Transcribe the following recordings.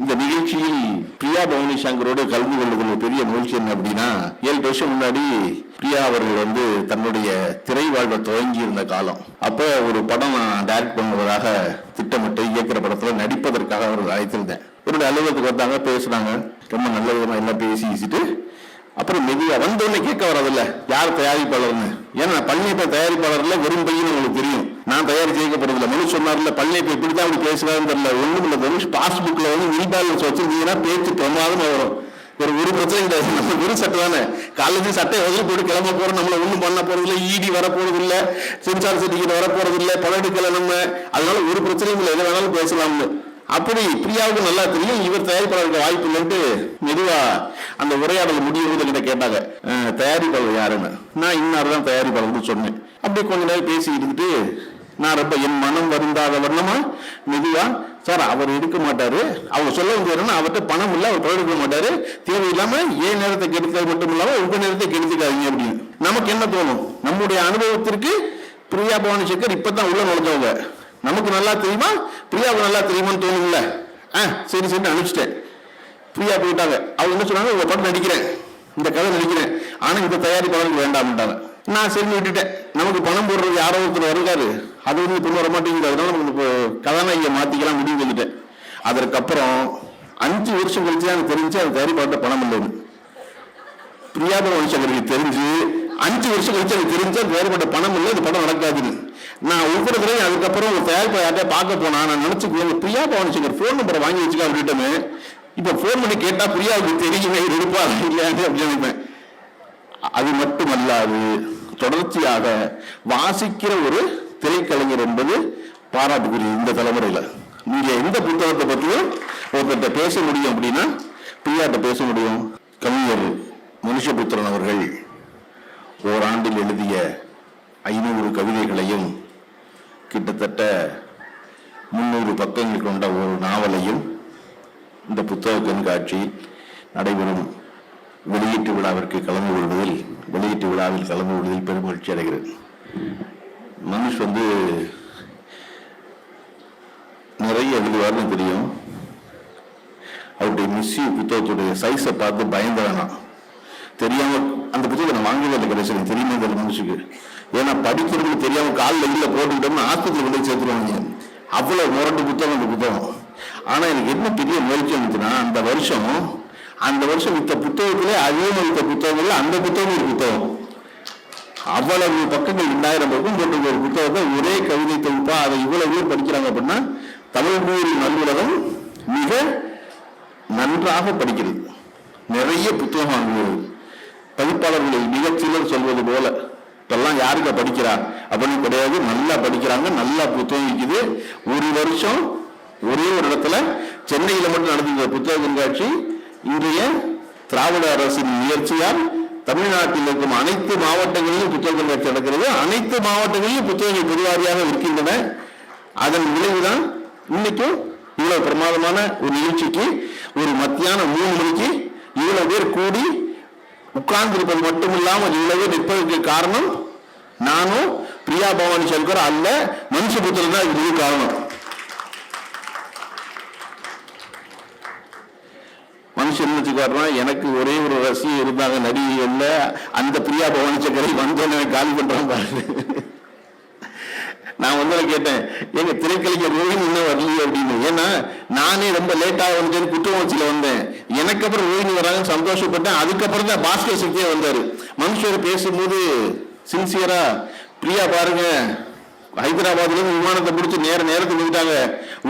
இந்த நிகழ்ச்சியில் பிரியா பவானி சங்கரோடு கலந்து கொள்ளக்கூடிய ஒரு பெரிய முயற்சி என்ன அப்படின்னா ஏழு வருஷம் முன்னாடி பிரியா அவர்கள் வந்து தன்னுடைய திரை வாழ்வை துவங்கி இருந்த காலம். அப்ப ஒரு படம் டைரக்ட் பண்ணுவதாக திட்டமிட்டு இயக்கிற படத்துல நடிப்பதற்காக அவர்கள் அழைத்திருந்தேன். என்னுடைய அலுவலகத்துக்கு வந்தாங்க பேசுனாங்க. ரொம்ப நல்ல விதமா எல்லாம் பேசிட்டு அப்புறம் மெதுவா வந்தோடனே கேட்க வரதில்ல யார் தயாரிப்பாளர்னு? ஏன்னா பழனியப்ப தயாரிப்பாளர்ல வெறும் பையன் உங்களுக்கு தெரியும். நான் தயாரிச்சு கேட்கப்படுறதில்ல மனு சொன்னார்ல பழனியப்ப இப்படிதான் அப்படி பேசுறாருன்னு தெரியல. ஒண்ணும் இல்ல தனுஷ் பாஸ்புக்ல வந்து வில் பேலன்ஸ் வச்சிருந்தீங்கன்னா பேச்சு பிரமாதம் வரும். ஒரு ஒரு பிரச்சனை கிடையாது. நம்ம வெறும் சட்டை தானே. காலேஜ் சட்டை எதில் போட்டு கிளம்ப போறோம். நம்மள ஒண்ணும் பண்ண போறது இல்லை இடி வர போறது இல்ல சென்சார் சர்டிஃபிகேட் வர போறது இல்ல எடுக்கல நம்ம. அதனால ஒரு பிரச்சனையும் இல்லை. எதை வேணாலும் பேசலாம்னு. அப்படி பிரியாவுக்கு நல்லா தெரியும். இவர் தயாரிப்பாளருக்கு வாய்ப்பு இல்லைன்ட்டு மெதுவா அந்த உரையாடல் முடியும் கிட்ட கேட்டாங்க. தயாரிப்பாளர் யாருன்னு. நான் இன்னார் தான் தயாரிப்பாளர்னு சொன்னேன். அப்படியே கொஞ்ச நேரம் பேசி இருந்துட்டு நான் ரொம்ப என் மனம் வருந்தாத வண்ணமா மெதுவா சார் அவர் எடுக்க மாட்டாரு. அவர் சொல்ல வேண்டியதுன்னா அவர்கிட்ட பணம் இல்லை அவர் தொழில் மாட்டாரு. தேவையில்லாம ஏன் நேரத்தை கெடுத்தது மட்டும் இல்லாம உங்க நேரத்தை கெடுத்துக்காதீங்க அப்படின்னு. நமக்கு என்ன தோணும்? நம்முடைய அனுபவத்திற்கு பிரியா பவானி சங்கர் இப்பதான் உள்ள நுழைஞ்சவங்க. நமக்கு நல்லா தெரியுமா? பிரியாவுக்கு நல்லா தெரியுமான்னு தோணும்ல. ஆ சரி சரி அனுப்பிச்சிட்டேன். பிரியா போயிட்டாங்க. அவங்க என்ன சொன்னாங்க? உங்க படம் நடிக்கிறேன். இந்த கதை நடிக்கிறேன். ஆனா இந்த தயாரிப்பாளருக்கு வேண்டாம்ட்டாங்க நான் சரி விட்டுட்டேன். நமக்கு பணம் போடுறது யாரோ ஒருத்தர் வருகாரு அது வந்து இப்போ வர மாட்டேங்குது. அதனால நமக்கு இப்போ கதாநாயகியை மாத்திக்கலாம் முடிவு வந்துட்டேன் அதற்கப்புறம் அஞ்சு வருஷம் கழிச்சு எனக்கு தெரிஞ்சு அது தயாரிப்பாட்ட பணம் இல்லைன்னு. பிரியாபுரம் வம்சகருக்கு தெரிஞ்சு அஞ்சு வருஷம் கழிச்சு எனக்கு தெரிஞ்ச வேறுபட்ட பணம் இல்லை இந்த படம் நடக்காதுன்னு. நான் உட்படுத்துறேன் அதுக்கப்புறம் ஒரு தயாரிப்பை யார்கிட்ட பார்க்க போனா நான் நினைச்சுக்குவேன் பிரியா பவன் சங்கர் ஃபோன் நம்பரை வாங்கி வச்சுக்க அப்படின்ட்டுமே இப்போ ஃபோன் பண்ணி கேட்டா பிரியாவுக்கு தெரியுமே இருப்பா இல்லையான்னு அப்படின்னு நினைப்பேன். அது மட்டுமல்லாது தொடர்ச்சியாக வாசிக்கிற ஒரு திரைக்கலைஞர் என்பது பாராட்டுக்குரிய இந்த தலைமுறையில். நீங்கள் எந்த புத்தகத்தை பற்றியும் ஒருத்தர்கிட்ட பேச முடியும் அப்படின்னா பிரியாட்ட பேச முடியும். கவிஞர் மனுஷபுத்திரன் அவர்கள். ஓராண்டில் எழுதிய ஐநூறு கவிதைகளையும் கிட்டத்தட்ட முன்னூறு பக்கங்கள் கொண்ட ஒரு நாவலையும் இந்த புத்தக கண்காட்சி நடைபெறும் வெளியீட்டு விழாவிற்கு கலந்து கொள்வதில் வெளியீட்டு விழாவில் கலந்து கொள்வதில் பெருமகிழ்ச்சி அடைகிறேன் மனுஷ் வந்து நிறைய எழுதுவார்னு தெரியும். அவருடைய மிஸ்யூ புத்தகத்துடைய சைஸை பார்த்து பயந்த வேணாம் தெரியாம அந்த புத்தகத்தை நான் வாங்கவே இல்லை கடைசி எனக்கு தெரியுமே தெரியல மனுஷுக்கு ஏன்னா படிக்கிறதுக்கு தெரியாம காலில் இல்ல போட்டுக்கிட்டோம்னா ஆஸ்பத்திரி கொண்டு சேர்த்துருவாங்க. அவ்வளவு முரண்டு புத்தகம் அந்த புத்தகம். ஆனா எனக்கு என்ன பெரிய முயற்சி வந்துச்சுன்னா அந்த வருஷம் அந்த வருஷம் வித்த புத்தகத்திலே அதே வித்த புத்தகங்கள்ல அந்த புத்தகம் ஒரு புத்தகம். அவ்வளவு பக்கங்கள் ரெண்டாயிரம் பக்கம் போட்டு ஒரு புத்தகத்தை ஒரே கவிதை தொகுப்பா அதை இவ்வளவு பேர் படிக்கிறாங்க அப்படின்னா தமிழ் மொழி நல்லுலகம் மிக நன்றாக படிக்கிறது. நிறைய புத்தகம் வாங்குவது பதிப்பாளர்களில் மிகச்சிலர் சொல்வது போல. இப்பெல்லாம் யாருக்க படிக்கிறா? அப்படின்னு கிடையாது. நல்லா படிக்கிறாங்க. நல்லா புத்தகம் இருக்குது. ஒரு வருஷம் ஒரே ஒரு இடத்துல சென்னையில் மட்டும் நடந்த புத்தக கண்காட்சி. இன்றைய திராவிட அரசின் முயற்சியால் தமிழ்நாட்டில் இருக்கும் அனைத்து மாவட்டங்களிலும் புத்தக கண்காட்சி நடக்கிறது. அனைத்து மாவட்டங்களிலும் புத்தகங்கள் பெருவாரியாக இருக்கின்றன. அதன் விளைவுதான் இன்னைக்கும் இவ்வளவு பிரமாதமான ஒரு நிகழ்ச்சிக்கு ஒரு மத்தியான மூணு மணிக்கு இவ்வளவு பேர் கூடி உட்கார்ந்திருப்பது மட்டுமில்லாமல் இவ்வளவு நிற்பதற்கு காரணம் நானும் பிரியா பவானி சங்கர் அல்ல மனுஷ புத்திரன் தான் இதுக்கு காரணம். மனுஷன் நினைச்சுக்காருன்னா எனக்கு ஒரே ஒரு ரசிகை இருந்தாங்க நடிகைகள்ல அந்த பிரியா பவானி சங்கரை வந்தோன்னு காலி பண்றான் பாருங்க. நான் வந்து கேட்டேன் எங்க திரைக்கலைஞர் ரோஹினி இன்னும் வரலையே அப்படின்னு. ஏன்னா நானே ரொம்ப லேட்டாக வந்துட்டேன் குற்றவாளிச்சியில வந்தேன். எனக்கு அப்புறம் ரோஹினி வராங்கன்னு சந்தோஷப்பட்டேன். அதுக்கப்புறம் தான் பாஸ்கர் சக்தியே வந்தார். மனுஷர் பேசும்போது சின்சியரா பிரியா பாருங்க ஹைதராபாத்லேருந்து விமானத்தை பிடிச்சி நேர நேரத்துக்கு வந்துட்டாங்க.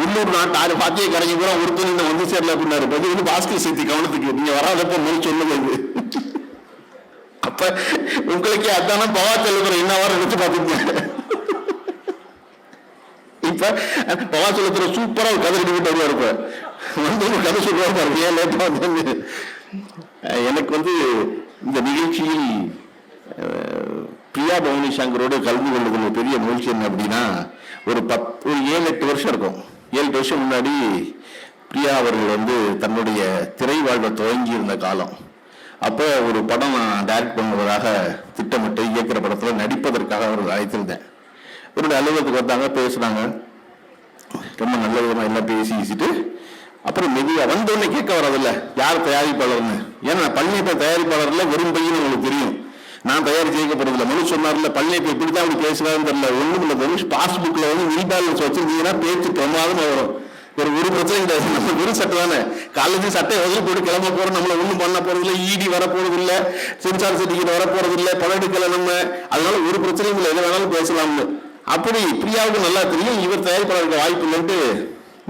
உள்ளூர் நாட்டு ஆறு பாத்தியை கரைஞ்சி பூரா ஒருத்தர் இந்த வந்து சேரல அப்படின்னாரு. பதில் வந்து பாஸ்கர் சக்தி கவனத்துக்கு. நீங்க வராதப்ப மொழி சொல்லுங்க அப்ப உங்களுக்கே அதான பவா செல்லுகிற என்ன வர நினைச்சு பாத்துக்கோங்க இப்ப பவா சூப்பராக சூப்பரா ஒரு கதை எடுத்துக்கிட்டு வருவார் இப்ப வந்து ஒரு கதை சொல்லுவார் பாருங்க ஏன் லேட்டா வந்து எனக்கு வந்து இந்த நிகழ்ச்சியில் பிரியா பவனி சங்கரோடு கலந்து கொள்வதில் ஒரு பெரிய முயற்சி என்ன அப்படின்னா ஒரு பத் ஒரு ஏழு எட்டு வருஷம் இருக்கும். ஏழு எட்டு வருஷம் முன்னாடி பிரியா அவர்கள் வந்து தன்னுடைய திரை வாழ்வை துவங்கி இருந்த காலம். அப்போ ஒரு படம் நான் டைரக்ட் பண்ணுவதாக திட்டமிட்டு இயக்கிற படத்தில் நடிப்பதற்காக அவர்கள் அழைத்திருந்தேன். என்னுடைய அலுவலகத்துக்கு வந்தாங்க பேசுனாங்க. ரொம்ப நல்ல விதமாக எல்லாம் பேசி பேசிட்டு அப்புறம் மெதுவாக வந்தோடனே கேட்க வரதில்ல யார் தயாரிப்பாளர்னு? ஏன்னா பழனியப்ப தயாரிப்பாளர்ல வெறும் பையன் உங்களுக்கு தெரியும். நான் தயார் வைக்கப்படுறதில்ல மனு சொன்னார்ல பழனியப்ப இப்படிதான் அப்படி பேசுகிறாருன்னு தெரியல. ஒன்றும் இல்லை தெரியும் பாஸ்புக்கில் வந்து வில் பேலன்ஸ் வச்சிருந்தீங்கன்னா பேச்சு பிரமாதமாக வரும். ஒரு ஒரு பிரச்சனை கிடையாது. நம்ம வெறும் சட்டை தானே. காலேஜ் சட்டை எதில் போட்டு கிளம்ப போறோம். நம்மள ஒண்ணும் பண்ண போறது இல்லை இடி வர போறது இல்ல. சென்சார் சர்டிஃபிகேட் வர போறது இல்ல. பணம் எடுக்கல நம்ம. அதனால ஒரு பிரச்சனையும் இல்லை. எது வேணாலும் பேசலாம்னு. அப்படி பிரியாவுக்கு நல்லா தெரியும். இவர் தயாரிப்பாளருக்கு வாய்ப்பு இல்லைன்ட்டு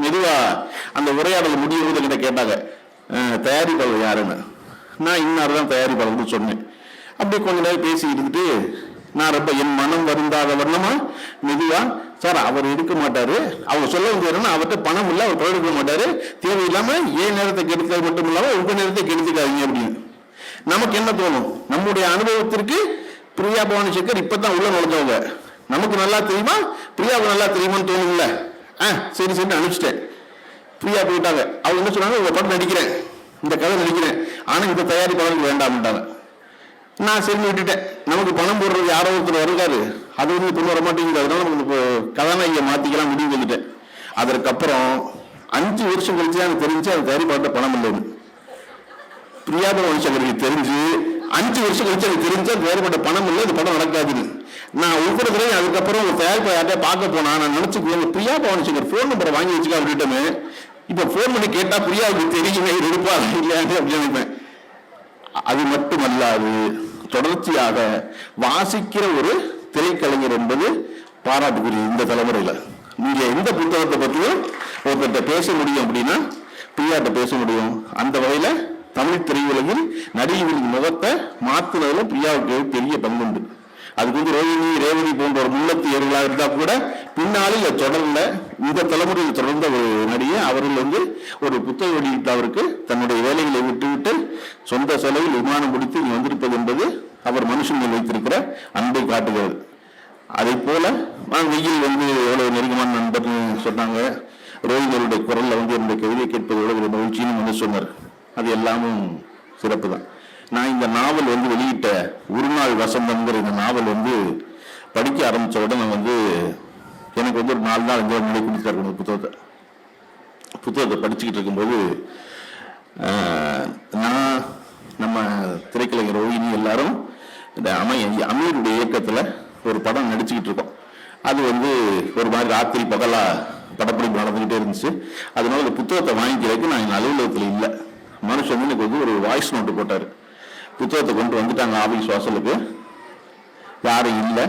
மெதுவா அந்த உரையாடல் முடியும் என்கிட்ட கேட்டாங்க. தயாரிப்பாளர் யாருன்னு? நான் இன்னார் தான் தயாரிப்பாளர்னு சொன்னேன். அப்படியே கொஞ்ச நேரம் பேசி இருந்துட்டு நான் ரொம்ப என் மனம் வருந்தாத வர்ணமா மெதுவா. சார் அவர் எடுக்க மாட்டாரு. அவங்க சொல்ல வேண்டியதுன்னா அவர்கிட்ட பணம் இல்லை அவர் பணம் மாட்டாரு. தேவையில்லாம ஏன் நேரத்தை கெடுக்கிறது மட்டும் இல்லாம உங்க நேரத்தை கெடுத்துக்காதீங்க அப்படின்னு. நமக்கு என்ன தோணும்? நம்முடைய அனுபவத்திற்கு பிரியா பவானி சங்கர் இப்பதான் உள்ள நுழைஞ்சவங்க. நமக்கு நல்லா தெரியுமா? பிரியாவுக்கு நல்லா தெரியுமான்னு தோணும்ல. ஆ சரி சரி அனுப்பிச்சிட்டேன். பிரியா போயிட்டாங்க. அவங்க என்ன சொன்னாங்க? உங்கள் படம் நடிக்கிறேன். இந்த கதை நடிக்கிறேன். ஆனால் இந்த தயாரிப்பாளருக்கு வேண்டாம்ட்டாங்க. நான் சரி விட்டுட்டேன். நமக்கு பணம் போடுறது யாரோ ஒருத்தர் வருகாரு அது வந்து இப்போ வர மாட்டேங்குது அதனால நமக்கு இப்போ கதாநாயகியை மாற்றிக்கலாம் முடிவு பண்ணிட்டேன் அதற்கப்புறம் அஞ்சு வருஷம் கழிச்சு தான் எனக்கு தெரிஞ்சு அந்த தயாரிப்பாட்ட பணம் இல்லைன்னு. பிரியாபுரம் வம்சங்களுக்கு தெரிஞ்சு அஞ்சு வருஷம் கழிச்சு எனக்கு தெரிஞ்சு அந்த வேறுபட்ட பணம் இல்லை இந்த படம் நடக்காதுன்னு. நான் ஒவ்வொரு தடவையும் அதுக்கப்புறம் உங்கள் தயாரிப்பை யார்ட்டே பார்க்க போனா நான் நினைச்சுக்குவேன் பிரியா பவனிச்சுங்க ஃபோன் நம்பரை வாங்கி வச்சுக்க அப்படின்ட்டுமே இப்போ ஃபோன் பண்ணி கேட்டா பிரியாவுக்கு தெரியுமே இருப்பா இல்லையான்னு அப்படின்னு நினைப்பேன். அது மட்டுமல்லாது தொடர்ச்சியாக வாசிக்கிற ஒரு திரைக்கலைஞர் என்பது பாராட்டுக்குரிய இந்த தலைமுறையில. நீங்க எந்த புத்தகத்தை பற்றியும் ஒருத்தர்கிட்ட பேச முடியும் அப்படின்னா பிரியாட்ட பேச முடியும். அந்த வகையில தமிழ் திரையுலகில் நடிகர்களின் முகத்தை மாத்துனதுல பிரியாவுக்கு பெரிய பங்குண்டு. அதுக்கு வந்து ரோஹிணி ரேவதி போன்ற ஒரு முன்னத்து ஏர்களாக இருந்தா கூட பின்னாளில் அது தொடர்ந்த இந்த தலைமுறையில் தொடர்ந்த ஒரு நடிகை. அவர்கள் வந்து ஒரு புத்தக வெளியிட்ட அவருக்கு தன்னுடைய வேலைகளை விட்டுவிட்டு சொந்த செலவில் விமானம் பிடித்து இங்கே வந்திருப்பது என்பது அவர் மனுஷன் வைத்திருக்கிற அன்பை காட்டுகிறது. அதை போல வெயில் வந்து எவ்வளவு நெருக்கமான நண்பர்னு சொன்னாங்க. ரோஹிணியருடைய குரல்ல வந்து என்னுடைய கவிதை கேட்பது எவ்வளவு மகிழ்ச்சின்னு வந்து சொன்னார். அது எல்லாமும் சிறப்பு தான் நான் இந்த நாவல் வந்து வெளியிட்ட ஒரு நாள் வசந்தம்ங்கிற இந்த நாவல் வந்து படிக்க ஆரம்பித்த உடனே வந்து எனக்கு வந்து ஒரு நாலு நாள் அஞ்சு நாள் முன்னாடி கொடுத்தாரு இந்த புத்தகத்தை. புத்தகத்தை படிச்சுக்கிட்டு இருக்கும்போது நான் நம்ம திரைக்கலைஞர் ரோஹிணி எல்லாரும் இந்த அமை அமீருடைய இயக்கத்தில் ஒரு படம் நடிச்சுக்கிட்டு இருக்கோம். அது வந்து ஒரு மாதிரி ராத்திரி பகலா படப்பிடிப்பு நடந்துகிட்டே இருந்துச்சு. அதனால இந்த புத்தகத்தை வாங்கிக்கிறதுக்கு நான் என் அலுவலகத்தில் இல்லை. மனுஷன் வந்து எனக்கு வந்து ஒரு வாய்ஸ் நோட்டு போட்டார். புத்தகத்தை கொண்டு வந்துட்டாங்க ஆபீஸ் வாசலுக்கு. யாரும் இல்லை.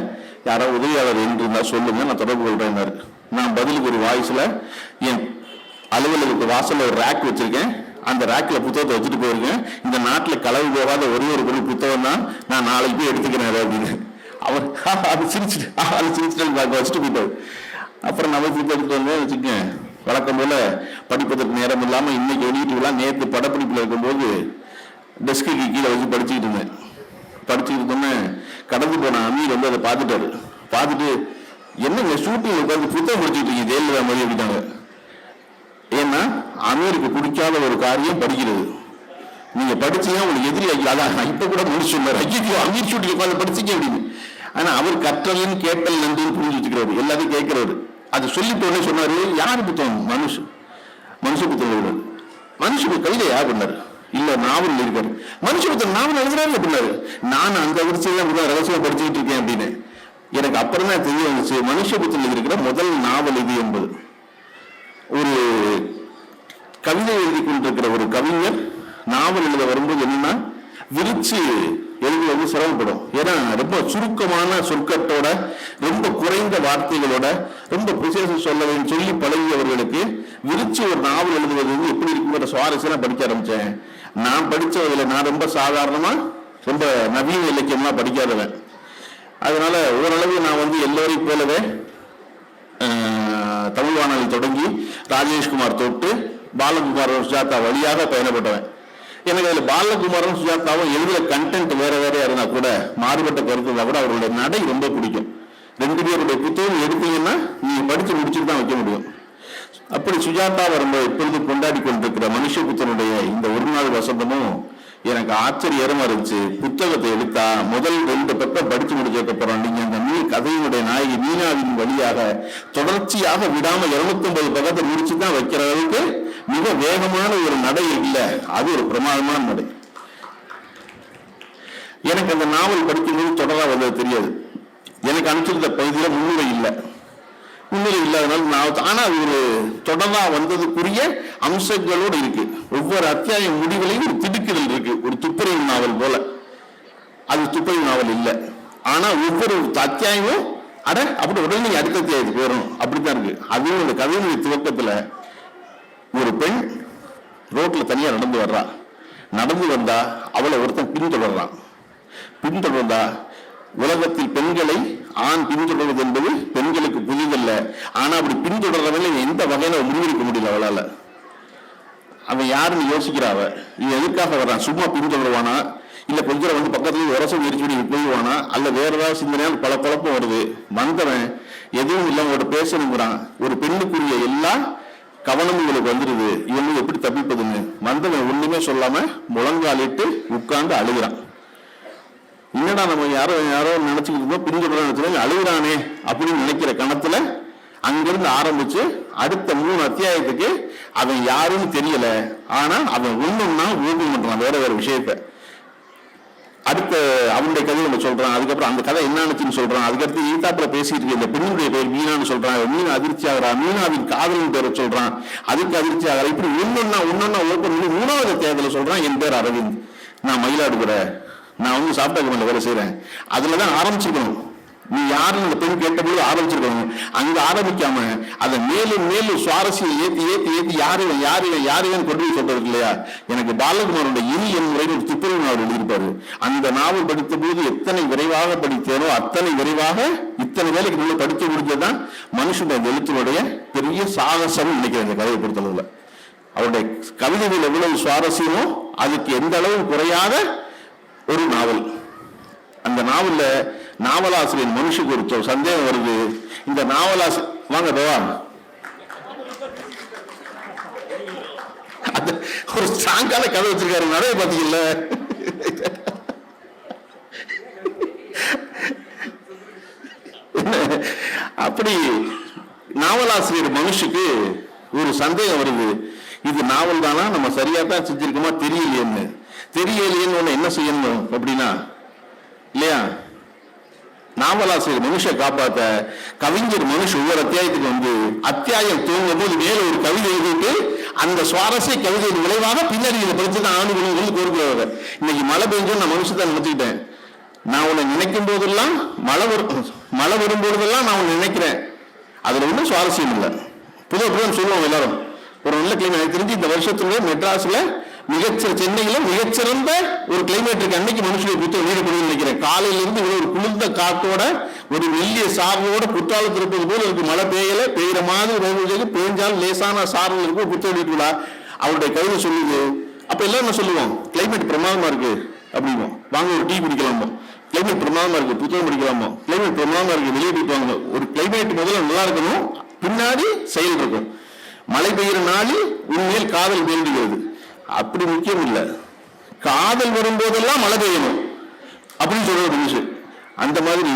யாரோ உதவியாளர் என்று இருந்தால் சொல்லுங்க நான் தொடர்பு கொள்றேன்னாரு நான் பதிலுக்கு ஒரு வாய்ஸில் என் அலுவலகத்து வாசலில் ஒரு ரேக் வச்சிருக்கேன். அந்த ரேக்கில் புத்தகத்தை வச்சுட்டு போயிருக்கேன். இந்த நாட்டில் களவு போகாத ஒரே ஒரு பொருள் புத்தகம் தான் நான் நாளைக்கு போய் எடுத்துக்கிறேன் அப்படின்னு. அவர் அது சிரிச்சுட்டு அது சிரிச்சுட்டு வச்சுட்டு போயிட்டாரு. அப்புறம் நம்ம புத்தகத்தை வந்து வச்சுக்கேன் வழக்கம் போல படிப்பதற்கு நேரம் இல்லாமல் இன்னைக்கு வெளியிட்டு நேற்று படப்பிடிப்பில் இருக்கும்போது டெஸ்க்கு கீழே வச்சு படிச்சுக்கிட்டு இருந்தேன். படிச்சுக்கிட்டு இருந்தோன்னே கடந்து போன அமீர் வந்து அதை பார்த்துட்டாரு. பார்த்துட்டு என்னங்க ஷூட்டிங் உட்காந்து புத்தகம் படிச்சுட்டு இருக்கீங்க? ஜெயலலிதா மாதிரி அப்படின்னாங்க. ஏன்னா அமீருக்கு பிடிக்காத ஒரு காரியம் படிக்கிறது. நீங்க படிச்சீங்க உங்களுக்கு எதிரி ஆகி அதான் இப்ப கூட முடிச்சுள்ளார் ஐயோ அமீர் ஷூட்டிங் உட்காந்து படிச்சீங்க அப்படின்னு. ஆனா அவர் கற்றலின் கேட்டல் நன்றின்னு புரிஞ்சு வச்சுக்கிறாரு. எல்லாத்தையும் கேட்கிறாரு. அது சொல்லிட்டு உடனே சொன்னாரு யார் புத்தகம்? மனுஷன் மனுஷ புத்தகம் எழுதுறாரு மனுஷ கவிதை யார் பண்ணாரு? இல்ல நாவல் இருக்காரு மனுஷன் ஒருத்தர் நாவல் எழுதுறாரு பண்ணாரு நான் அந்த வரிசையில ரகசியம் படிச்சுக்கிட்டு இருக்கேன் அப்படின்னு. எனக்கு அப்புறம் தான் தெரிய வந்துச்சு மனுஷ புத்தகம் இருக்கிற முதல் நாவல் இது என்பது. ஒரு கவிதை எழுதி கொண்டிருக்கிற ஒரு கவிஞர் நாவல் எழுத வரும்போது என்னன்னா விரிச்சு எழுதுவது சிரமப்படும். ஏன்னா ரொம்ப சுருக்கமான சொற்கட்டோட ரொம்ப குறைந்த வார்த்தைகளோட ரொம்ப விசேஷம் சொல்ல சொல்லி பழகியவர்களுக்கு விரிச்சு ஒரு நாவல் எழுதுவது வந்து எப்படி இருக்குங்கிற சுவாரஸ்யம் படிக்க ஆரம்பிச்சேன். நான் படித்த இதில் நான் ரொம்ப சாதாரணமாக ரொம்ப நவீன இலக்கியம்லாம் படிக்காதவன். அதனால ஓரளவு நான் வந்து எல்லோரையும் போலவே தமிழ் வானொலி தொடங்கி ராஜேஷ்குமார் தொட்டு பாலகுமாரன் சுஜாதா வழியாக பயணப்பட்டவன். எனக்கு அதில் பாலகுமாரன் சுஜாதாவும் எழுதுற கண்டென்ட் வேற வேறையா இருந்தால் கூட மாறுபட்ட கருத்து இருந்தால் கூட அவருடைய நடை ரொம்ப பிடிக்கும். ரெண்டு பேருடைய புத்தகம் எடுத்தீங்கன்னா நீ படித்து முடிச்சுட்டு தான் வைக்க முடியும். அப்படி சுஜாதா வரும்போது இப்பொழுது கொண்டாடி கொண்டிருக்கிற மனுஷபுத்தனுடைய இந்த ஒரு நாள் வசந்தமும் எனக்கு ஆச்சரியமா இருந்துச்சு. புத்தகத்தை எடுத்தா முதல் ரெண்டு பக்கம் படிச்சு முடிச்சதுக்கு அப்புறம் நீங்க அந்த மீ கதையினுடைய நாயகி மீனாவின் வழியாக தொடர்ச்சியாக விடாம 250 பக்கத்தை முடிச்சு தான் வைக்கிற அளவுக்கு மிக வேகமான ஒரு நடை இல்ல. அது ஒரு பிரமாதமான நடை. எனக்கு அந்த நாவல் படிக்கும்போது தொடரா வந்தது தெரியாது. எனக்கு அனுப்பிச்சிருந்த பகுதியில முன்னுரை இல்லை. முன்னுரை இல்லாதனால நான் ஆனால் அது ஒரு தொடரா வந்ததுக்குரிய அம்சங்களோடு இருக்கு. ஒவ்வொரு அத்தியாயம் முடிவுலையும் ஒரு திடுக்குதல் இருக்கு. ஒரு துப்புரவு நாவல் போல. அது துப்புரவு நாவல் இல்லை. ஆனால் ஒவ்வொரு அத்தியாயமும் அட அப்படி உடனே அடுத்த அத்தியாயத்துக்கு வரும் அப்படித்தான் இருக்கு. அதுவும் இந்த கதையினுடைய துவக்கத்தில் ஒரு பெண் ரோட்டில் தனியாக நடந்து வர்றா. நடந்து வந்தா அவளை ஒருத்தன் பின்தொடர்றான். பின்தொடர்ந்தா உலகத்தில் பெண்களை ஆண் பின்தொடர்வது என்பது பெண்களுக்கு புதிதல்ல. ஆனா அப்படி பின்தொடர்றவங்களை எந்த வகையில முடிவெடுக்க முடியல அவளால. அவன் யாருன்னு யோசிக்கிறா அவ. இவன் எதுக்காக வர்றான் சும்மா பின்தொடர்வானா? இல்ல கொஞ்சம் வந்து பக்கத்துல உரசம் எரிச்சுடி போயிடுவானா? அல்ல வேற ஏதாவது சிந்தனையால் பல குழப்பம் வருது. வந்தவன் எதுவும் இல்லை அவங்களோட பேசணுங்கிறான். ஒரு பெண்ணுக்குரிய எல்லா கவனம் இவளுக்கு வந்துருது. இவங்க எப்படி தப்பிப்பதுன்னு. வந்தவன் ஒண்ணுமே சொல்லாம முழங்காலிட்டு உட்கார்ந்து அழுகிறான். என்னடா நம்ம யாரோ யாரோ நினைச்சுக்கிட்டு இருந்தோம் பின்தொடர்ந்து அழுகிறானே அப்படின்னு நினைக்கிற கணத்துல அங்கிருந்து ஆரம்பிச்சு அடுத்த மூணு அத்தியாயத்துக்கு அவன் யாருன்னு தெரியல. ஆனா அவன் ஒண்ணுன்னா ஊக்கம் பண்றான் வேற வேற விஷயத்த. அடுத்த அவனுடைய கதையை நம்ம சொல்றான் அதுக்கப்புறம் அந்த கதை என்னன்னு சொல்றான் அதுக்கடுத்து ஈத்தாப்புல பேசிட்டு இருக்க இந்த பெண்ணுடைய பேர் மீனான்னு சொல்றான் மீன் அதிர்ச்சி ஆகிறா மீனாவின் காதலின் பேரை சொல்றான் அதுக்கு அதிர்ச்சி ஆகிறா இப்படி ஒன்னொன்னா ஒன்னொன்னா ஓப்பன் பண்ணி மூணாவது தேர்தல சொல்றான் என் பேர் அரவிந்த். நான் மயிலாடுதுறை. நான் வந்து சாப்பிட்டா கம்பெனியில் வேலை செய்யறேன் அதுல தான் ஆரம்பிச்சிருக்கணும். நீ யாருன்னு அந்த பெண் கேட்டபோது ஆரம்பிச்சிருக்கணும். அங்க ஆரம்பிக்காம அதை மேலும் மேலும் சுவாரஸ்யம் ஏத்தி ஏத்தி ஏத்தி யாரு யாரு இவன், யாரு கொண்டு போய் சொல்றது இல்லையா? எனக்கு பாலகுமாரோட இனி என் முறையில் துப்புரவு நாவல் எழுதியிருப்பாரு. அந்த நாவல் படித்த போது எத்தனை விரைவாக படித்தேனோ அத்தனை விரைவாக இத்தனை வேலைக்கு முன்னாடி படிக்க முடிஞ்சதுதான் மனுஷனுடைய அந்த எழுத்தினுடைய பெரிய சாகசம் நினைக்கிறேன் இந்த கதையை பொறுத்தளவுல. அவருடைய கவிதைகள் எவ்வளவு சுவாரஸ்யமோ அதுக்கு எந்த அளவு குறையாத ஒரு நாவல். அந்த நாவலில் நாவலாசிரியர் மனுஷுக்கு ஒரு சந்தேகம் வருது. இந்த நாவலாசி வாங்க தேவா ஒரு சாயங்கால கதை வச்சிருக்காரு. நிறைய பாத்தீங்கல்ல அப்படி நாவலாசிரியர் மனுஷுக்கு ஒரு சந்தேகம் வருது. இது நாவல் தானா நம்ம சரியா தான் செஞ்சிருக்கோமா? தெரியலையேன்னு. தெரியலையேன்னு ஒன்று என்ன செய்யணும் அப்படின்னா? இல்லையா? நாவலாசிரியர் மனுஷ காப்பாத்த கவிஞர் மனுஷ ஒவ்வொரு அத்தியாயத்துக்கு வந்து அத்தியாயம் தூங்கும் மேல ஒரு கவிதை எழுதிட்டு அந்த சுவாரஸ்ய கவிதையின் விளைவாக பின்னாடி இதை படிச்சு தான் ஆணுகளும் வந்து கோருக்கிறவங்க இன்னைக்கு மழை பெஞ்சு நான் மனுஷத்தை தான் நினைச்சுக்கிட்டேன். நான் உன்னை நினைக்கும் போதெல்லாம் மழை வரும் மழை வரும்போதெல்லாம் நான் உன்னை நினைக்கிறேன். அதுல ஒன்றும் சுவாரஸ்யம் இல்லை. புது புதுன்னு சொல்லுவோம் எல்லாரும். ஒரு நல்ல கிளைமேட் எனக்கு தெரிஞ்சு இந்த வருஷத்துல மெட்ராஸ்ல மிகச்சிற சென்னையில மிகச்சிறந்த ஒரு கிளைமேட் இருக்கு. அன்னைக்கு மனுஷனை புத்தகம் வீடு நினைக்கிறேன். காலையில இருந்து ஒரு குளிர்ந்த காத்தோட ஒரு மெல்லிய சாரலோட குற்றாலத்தில் இருப்பது போல இருக்கு. மழை பெய்யல பெய்யற மாதிரி ரோடு பெய்ஞ்சாலும் லேசான சாரல் இருக்கும் புத்தகம் எழுதிட்டுலா அவருடைய கையில சொல்லுது. அப்ப எல்லாம் என்ன சொல்லுவோம் கிளைமேட் பிரமாதமா இருக்கு. அப்படிங்கும் வாங்க ஒரு டீ குடிக்கலாமோ கிளைமேட் பிரமாதமா இருக்கு. புத்தகம் படிக்கலாமோ கிளைமேட் பிரமாதமா இருக்கு. வெளியே போயிட்டு வாங்க. ஒரு கிளைமேட் முதல்ல நல்லா இருக்கணும். பின்னாடி செயல் இருக்கும். மழை பெய்யுற நாளில் உண்மையில் காதல் வேண்டுகிறது. அப்படி முக்கியம் இல்லை. காதல் வரும்போதெல்லாம் மழை பெய்யணும். அப்படின்னு சொல்ற மனுஷன். அந்த மாதிரி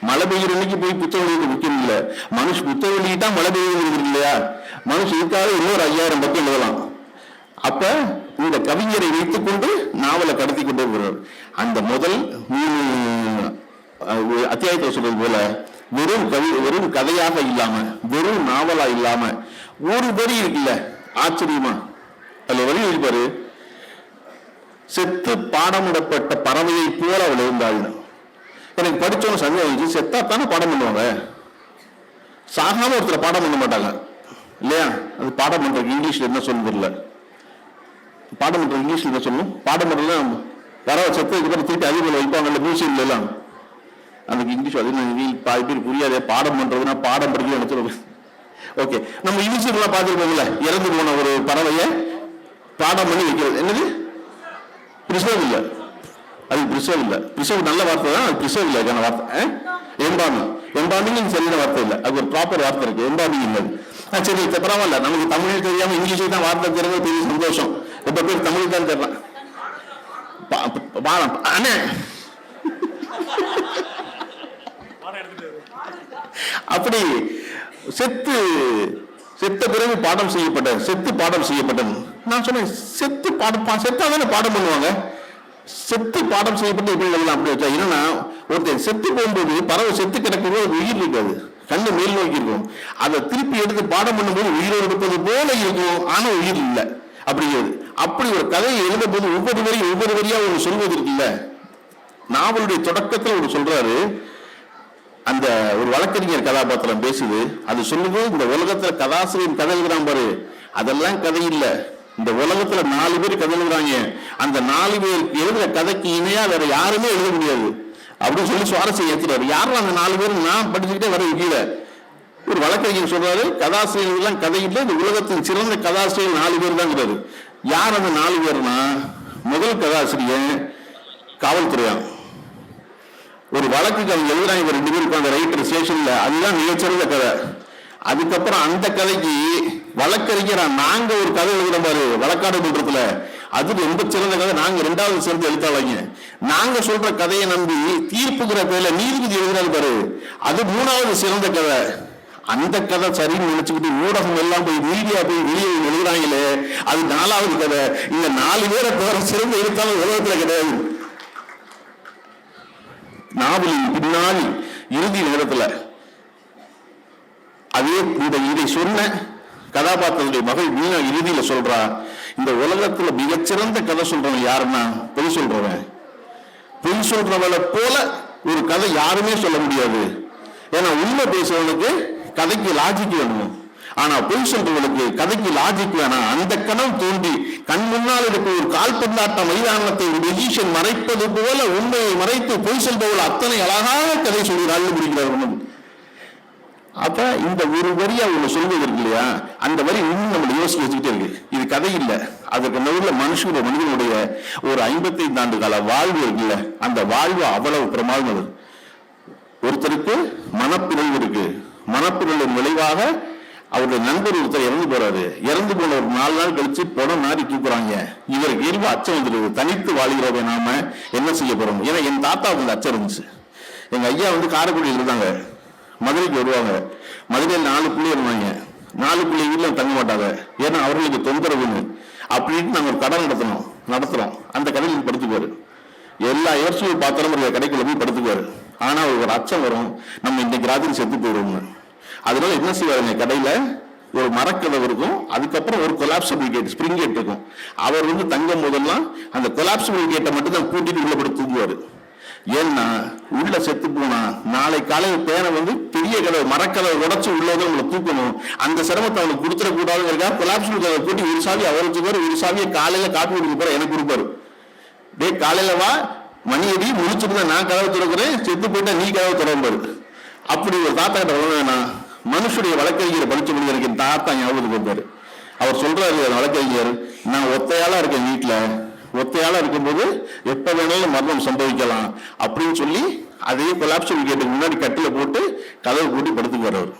மழை பெய்யுற அன்னைக்கு போய் புத்தகம் எழுதுறது முக்கியம் இல்லை. மனுஷ் புத்தகம் எழுதிட்டா மழை பெய்யுறது இல்லையா? மனுஷ் இதுக்காக இன்னொரு ஐயாயிரம் பக்கம் எழுதலாம். அப்ப இந்த கவிஞரை வைத்துக் கொண்டு நாவலை கடத்தி கொண்டு வருகிறார் அந்த முதல் மூணு அத்தியாயத்தை சொல்றது போல வெறும் கவி வெறும் கதையாக இல்லாம வெறும் நாவலா இல்லாம ஒரு வரி இருக்குல்ல ஆச்சரியமா? அதுல வழி இருப்பாரு செத்து பாடமிடப்பட்ட பறவையை போல அவள் இருந்தாள் எனக்கு படிச்சவங்க சந்தேகம் வந்துச்சு செத்தா தானே பாடம் பண்ணுவாங்க? சாகாம ஒருத்தர் பாடம் பண்ண மாட்டாங்க. இல்லையா? அது பாடம் பண்றதுக்கு இங்கிலீஷ்ல என்ன சொல்லுது இல்ல பாடம் பண்றது இங்கிலீஷ்ல என்ன சொல்லணும் பாடம் பண்றதுலாம் யாராவது செத்ததுக்கு அப்புறம் திருப்பி அதிபர் வைப்பாங்கல்ல மியூசியம்ல எல்லாம். அதுக்கு இங்கிலீஷ் அது பாதி பேர் புரியாதே. பாடம் பண்றதுன்னா பாடம் படிக்கல நினைச்சிருவோம் ஓகே நம்ம இங்கிலீஷ்லாம் பார்த்துருப்போம்ல. இறந்து போன ஒரு பறவையை பாடம் பண்ணி வைக்கிறது. என்னது? பிரிசர்வ் இல்லை. அது பிரிசர்வ் இல்லை. பிரிசர்வ் நல்ல வார்த்தை தான். அது பிரிசர்வ் இல்லை அதுக்கான வார்த்தை. எம்பாமிங் எம்பாமிங் சரியான வார்த்தை இல்லை. அது ஒரு ப்ராப்பர் வார்த்தை இருக்கு. எம்பாமிங் இல்லை சரி இப்போ பரவாயில்ல. நமக்கு தமிழ் தெரியாம இங்கிலீஷ் தான் வார்த்தை தெரிஞ்சது பெரிய சந்தோஷம். ரொம்ப பேர் தமிழ் தான் தெரியலாம். பா- பா- பாடம். அண்ணே. அப்படி செத்து செத்த பிறகு பாடம் செய்யப்பட்ட செத்து பாடம் செய்யப்பட்டது. நான் சொன்னேன் செத்து பாடம் பா- செத்தா தானே பாடம் பண்ணுவாங்க? செத்து பாடம் செய்யப்பட்ட இப்படி எழுதலாம் அப்படி வச்சா என்னன்னா ஒருத்தர் செத்து போகும்போது பறவை செத்து கிடக்கும்போது அது உயிர் இருக்காது. கண்ணு மேல் நோக்கி இருக்கும். அதை திருப்பி எடுத்து பாடம் பண்ணும்போது உயிரோடு இருப்பது போல இருக்கும் ஆனா உயிர் இல்லை. அப்படிங்கிறது. அப்படி ஒரு கதையை எழுதும் போது ஒவ்வொரு வரையும் ஒவ்வொரு வரியா ஒரு சொல்வது இருக்குல்ல? நாவலுடைய தொடக்கத்தில் ஒரு சொல்றாரு. அந்த ஒரு வழக்கறிஞர் கதாபாத்திரம் பேசுது. அது சொல்லும்போது இந்த உலகத்துல கதாசிரியர் கதை எழுதுறான் பாரு. அதெல்லாம் கதை இல்லை. இந்த உலகத்துல நாலு பேர் கதை எழுதுறாங்க. அந்த நாலு பேர் எழுதுற கதைக்கு இணையா வேற யாருமே எழுத முடியாது. அப்படின்னு சொல்லி சுவாரஸ்யம் ஏத்துறாரு. யாரும் அந்த நாலு பேர் நான் படிச்சுக்கிட்டே வர கீழே? ஒரு வழக்கறிஞர் சொல்றாரு கதாசிரியர்கள் எல்லாம் இந்த உலகத்தின் சிறந்த கதாசிரியர் நாலு பேர் தாங்கிறாரு யார் அந்த நாலு பேர்னா? முதல் கதாசிரியர் காவல்துறையான். ஒரு வழக்குக்கு அவங்க எழுதுறாங்க ரெண்டு பேருக்கு அந்த ரைட்டர் ஸ்டேஷன்ல அதுதான் மிகச்சிறந்த கதை. அதுக்கப்புறம் அந்த கதைக்கு வழக்கறிஞரா நாங்க ஒரு கதை எழுதுறோம் பாரு வழக்காடு மன்றத்துல அது ரொம்ப சிறந்த கதை. நாங்க ரெண்டாவது சிறந்த எழுத்தாளங்க நாங்க சொல்ற கதையை நம்பி தீர்ப்புங்கிற பேர்ல நீதிபதி எழுதுறாரு பாரு. அது மூணாவது சிறந்த கதை. அந்த கதை சரின்னு நினைச்சுக்கிட்டு ஊடகம் எல்லாம் போய் மீடியா போய் வெளியே எழுதுறாங்களே அது நாலாவது கதை. இந்த நாலு பேரை தவிர சிறந்த எழுத்தாளர் உலகத்துல கிடையாது. நாவலின் பின்னாடி இறுதி நேரத்துல அதே இந்த இதை சொன்ன கதாபாத்திரத்துடைய மகள் மீனா இறுதியில சொல்றா இந்த உலகத்துல மிகச்சிறந்த கதை சொல்றவன் யாருன்னா பொய் சொல்றவன். பொய் சொல்றவளை போல ஒரு கதை யாருமே சொல்ல முடியாது. ஏன்னா உண்மை பேசுறவனுக்கு கதைக்கு லாஜிக் வேணும். ஆனா பொய் சொல்றவனுக்கு கதைக்கு லாஜிக் வேணாம் அந்த கணம் தோண்டி கண் முன்னால் இருக்க ஒரு கால்பந்தாட்ட மைதானத்தை ஒரு மெஜிஷியன் மறைப்பது போல உண்மையை மறைத்து பொய் சொல்பவள் அத்தனை அழகாக கதை சொல்கிறாள் முடிக்கிறார் அப்ப இந்த ஒரு வரியா அவங்க சொல்வது இருக்கு இல்லையா? அந்த வரி இன்னும் நம்மளை யோசிச்சு வச்சுக்கிட்டே இருக்கு. இது கதை இல்லை. அதுக்கு நடுவில் மனுஷனுடைய மனிதனுடைய ஒரு ஐம்பத்தைந்து ஆண்டு கால வாழ்வு இருக்குல்ல அந்த வாழ்வு அவ்வளவு பிரமாதம் ஒருத்தருக்கு மனப்பிறகு இருக்கு. மனப்பிறலின் விளைவாக அவருடைய நண்பர் ஒருத்தர் இறந்து போறாரு. இறந்து போன ஒரு நாலு நாள் கழிச்சு பணம் மாறி தூக்குறாங்க. இவருக்கு இயல்பு அச்சம் வந்துருக்கு தனித்து வாழ்கிறோமே நாம என்ன செய்ய போறோம்? ஏன்னா என் தாத்தா வந்து அச்சம் இருந்துச்சு எங்க ஐயா வந்து காரைக்குடியில் இருந்தாங்க. மதுரைக்கு வருவாங்க. மதுரையில் நாலு புள்ளி இருந்தாங்க நாலு பிள்ளை வீட்டில் தங்க மாட்டாங்க. ஏன்னா அவர்களுக்கு தொந்தரவுன்னு அப்படின்ட்டு நாங்கள் ஒரு கடை நடத்தணும். நடத்துகிறோம் அந்த கடையில் படுத்துக்குவார். எல்லா ஏர்சூல் பார்த்தாலும் ஒரு கடைக்குள்ள போய் படுத்துக்குவார். ஆனால் அவருக்கு ஒரு அச்சம் வரும். நம்ம இன்னைக்கு ராத்திரி செத்து போயிடுவோம்னு அதனால என்ன செய்வாருங்க? கடையில் ஒரு மரக்கதவு இருக்கும். அதுக்கப்புறம் ஒரு கொலாப்சபிள் கேட் ஸ்ப்ரிங் கேட் இருக்கும். அவர் வந்து தங்கும் போதெல்லாம் அந்த கொலாப்சபிள் கேட்டை மட்டும் தான் கூட்டிட்டு உள்ள படுத்து ஏன்னா உள்ள செத்து போனா நாளை காலையில் பேனை வந்து பெரிய கதவு மரக்கதவை உடச்சு உள்ளதை உங்களை தூக்கணும். அந்த சிரமத்தை அவனுக்கு கொடுத்துடக்கூடாதுங்கிறதுக்காக கொலாப்சபிள் கதவை கூட்டி ஒரு சாவி அவருக்கு போற ஒரு சாவியை காலையில காப்பி கொடுக்க போற எனக்கு கொடுப்பாரு. டேய் காலையில வா மணி அடி முடிச்சிருந்தா நான் கதவை திறக்கிறேன் செத்து போயிட்டா நீ கதவை திறம்பாரு அப்படி ஒரு தாத்தா கிட்ட வேணா வேணாம் மனுஷனுடைய வழக்கறிஞரை படிச்ச முடிஞ்ச எனக்கு தாத்தா ஞாபகத்துக்கு வந்தாரு. அவர் சொல்றாரு வழக்கறிஞர் நான் ஒத்தையாளா இருக்கேன் வீட்டுல ஒத்தையால இருக்கும்போது எப்ப வேணாலும் மரணம் சம்பவிக்கலாம் அப்படின்னு சொல்லி அதையும் கொலாப்ஸ் விக்கெட்டுக்கு முன்னாடி கட்டில போட்டு கதவை பூட்டி படுத்துக்கு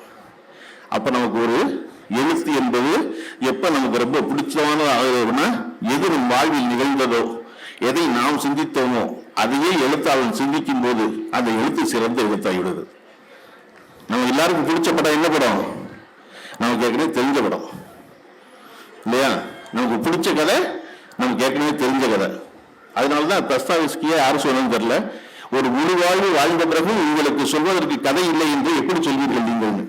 அப்ப நமக்கு ஒரு எழுத்து என்பது எப்ப நமக்கு ரொம்ப பிடிச்சமான ஆகுதுன்னா எது நம் வாழ்வில் நிகழ்ந்ததோ எதை நாம் சிந்தித்தோமோ அதையே எழுத்தாளன் சிந்திக்கும் போது அந்த எழுத்து சிறந்த எழுத்தாகிவிடுது. நம்ம எல்லாருக்கும் பிடிச்ச படம் என்ன படம்? நமக்கு ஏற்கனவே தெரிஞ்ச படம். இல்லையா? நமக்கு பிடிச்ச கதை நமக்கு ஏற்கனவே தெரிஞ்ச கதை. அதனாலதான் தஸ்தாவிஸ்கியா யாரும் சொல்லணும்னு தெரியல. ஒரு உருவாழ்வு வாழ்ந்த பிறகு உங்களுக்கு சொல்வதற்கு கதை இல்லை என்று எப்படி சொல்வீர்கள் நீங்கள்னு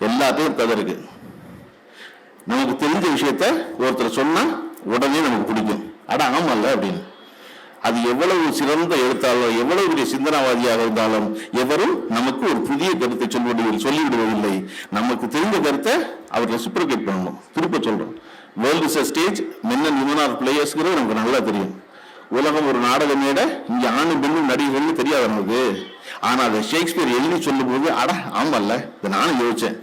எல்லாத்தையும் கதை இருக்கு. நமக்கு தெரிஞ்ச விஷயத்த ஒருத்தர் சொன்னா உடனே நமக்கு பிடிக்கும். அட ஆமல்ல அப்படின்னு. அது எவ்வளவு சிறந்த எழுத்தாளர் எவ்வளவு பெரிய சிந்தனாவாதியாக இருந்தாலும் எவரும் நமக்கு ஒரு புதிய கருத்தை சொல்வதில் சொல்லிவிடுவதில்லை. நமக்கு தெரிந்த கருத்தை அவர் ரெசிப்ரோகேட் பண்ணணும். திருப்ப சொல்றோம். World is stage men and women are பிளேயர்ஸ்ங்கிறது நமக்கு நல்லா தெரியும். உலகம் ஒரு நாடக மேடை இங்க ஆணு பெண்ணும் நடிகர்கள்னு தெரியாது நமக்கு. ஆனா அதை ஷேக்ஸ்பியர் எழுதி சொல்லும்போது அட ஆமால்ல இதை நானும் யோசிச்சேன்.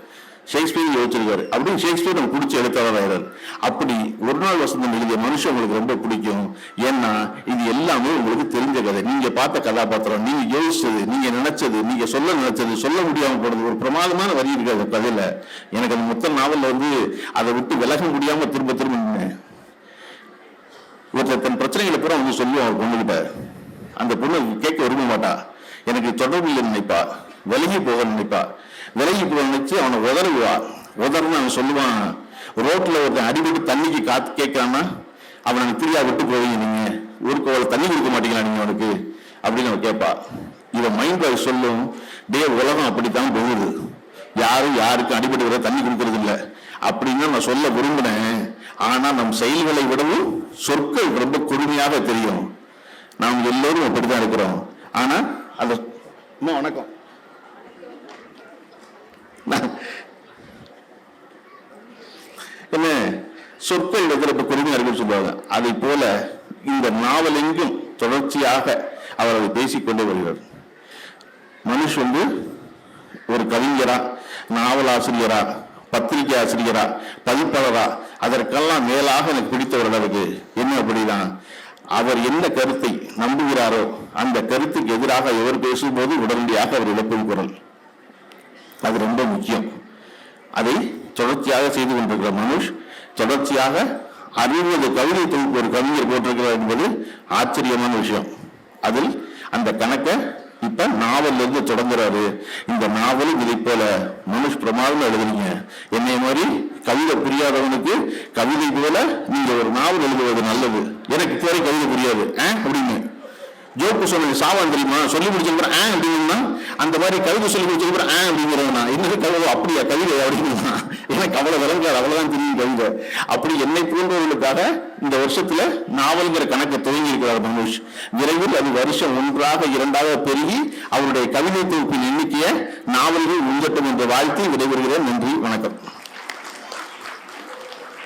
ஷேக்ஸ்பியர் யோசிச்சிருக்காரு. அப்படின்னு ஷேக்ஸ்பியர் நம்ம பிடிச்ச எழுத்தாளர் அப்படி ஒரு நாள் வசந்தம் எழுதிய மனுஷன் உங்களுக்கு ரொம்ப பிடிக்கும். ஏன்னா இது எல்லாமே உங்களுக்கு தெரிஞ்ச கதை. நீங்க பார்த்த கதாபாத்திரம் நீங்க யோசிச்சது நீங்க நினைச்சது நீங்க சொல்ல நினைச்சது சொல்ல முடியாம போனது ஒரு பிரமாதமான வரி இருக்கு அந்த கதையில. எனக்கு அந்த மொத்த நாவல்ல வந்து அதை விட்டு விலக முடியாம திரும்ப திரும்ப நின்னேன். ஒருத்தர் தன் பிரச்சனைகளை பூரா வந்து சொல்லுவான் அவர் பொண்ணுகிட்ட அந்த பொண்ணு கேட்க விரும்ப மாட்டா. எனக்கு தொடர்பு இல்லைன்னு நினைப்பா விலகி போக நினைப்பா. விலகி போய் நினைச்சு அவனை உதறுவா உதறுன்னு அவன் சொல்லுவான் ரோட்டில் ஒருத்தன் அடிபட்டு தண்ணிக்கு காத்து கேட்கறான்னா அவனை ஃப்ரீயா விட்டு போவீங்க நீங்க. ஒரு கோவல தண்ணி கொடுக்க மாட்டீங்களா நீங்க அவனுக்கு அப்படின்னு அவன் கேட்பா இவன் மைண்ட் வாய்ஸ் சொல்லும் டே உலகம் அப்படித்தான் போகுது. யாரும் யாருக்கும் அடிபட்டு வர தண்ணி கொடுக்கறது இல்லை. அப்படின்னு நான் சொல்ல விரும்பினேன். ஆனா நம் செயல்களை விடவும் சொற்கள் ரொம்ப கொடுமையாக தெரியும். நாம் எல்லோரும் அப்படித்தான் இருக்கிறோம். ஆனா அந்த வணக்கம். என்ன? சொற்கள் வந்து ரொம்ப சொல்லுவாங்க. அதை போல இந்த நாவல் எங்கும் தொடர்ச்சியாக அவர் அதை பேசிக்கொண்டே வருகிறார். மனுஷ் வந்து ஒரு கவிஞரா நாவலாசிரியரா பத்திரிகை ஆசிரியரா பதிப்பாளரா அதற்கெல்லாம் மேலாக எனக்கு பிடித்தவர்கள் அவருக்கு என்ன அப்படிதான் அவர் என்ன கருத்தை நம்புகிறாரோ அந்த கருத்துக்கு எதிராக எவர் பேசும்போது உடனடியாக அவர் இழப்பும் குரல். அது ரொம்ப முக்கியம். அதை தொடர்ச்சியாக செய்து கொண்டிருக்கிற மனுஷ் தொடர்ச்சியாக அறுபது கவிதை தொகுப்பு ஒரு கவிஞர் போட்டிருக்கிறார் என்பது ஆச்சரியமான விஷயம். அதில் அந்த கணக்கை இப்ப நாவல் இருந்து தொடங்குறாரு. இந்த நாவலும் இதை போல மனுஷ் பிரமாதம் எழுதுறீங்க என்னை மாதிரி கவிதை புரியாதவனுக்கு கவிதை போல நீங்க ஒரு நாவல் எழுதுவது நல்லது. எனக்கு இதுவரை கவிதை புரியாது. ஆ? அப்படின்னு. ஜோக்கு சொல்லி சாவான் தெரியுமா? சொல்லி முடிச்சதுக்கு ஆ அப்படின்னா அந்த மாதிரி கவிதை சொல்லி முடிச்சதுக்கு ஆ அப்படிங்கிறவனா? என்னது கவிதை? அப்படியா? கவிதை அப்படின்னா எனக்கு அவ்வளவு விளங்காது அவ்வளவுதான் தெரியும் கவிதை. அப்படி என்னை போன்றவர்களுக்காக இந்த வருஷத்துல நாவல்கிற கணக்கை துவங்கி இருக்கிறார் மனுஷ் விரைவில் அது வருஷம் ஒன்றாக இரண்டாக பெருகி அவருடைய கவிதை தொகுப்பின் எண்ணிக்கையை நாவல்கள் முன்கட்டும் என்று வாழ்த்தி விடைபெறுகிறேன். நன்றி வணக்கம்.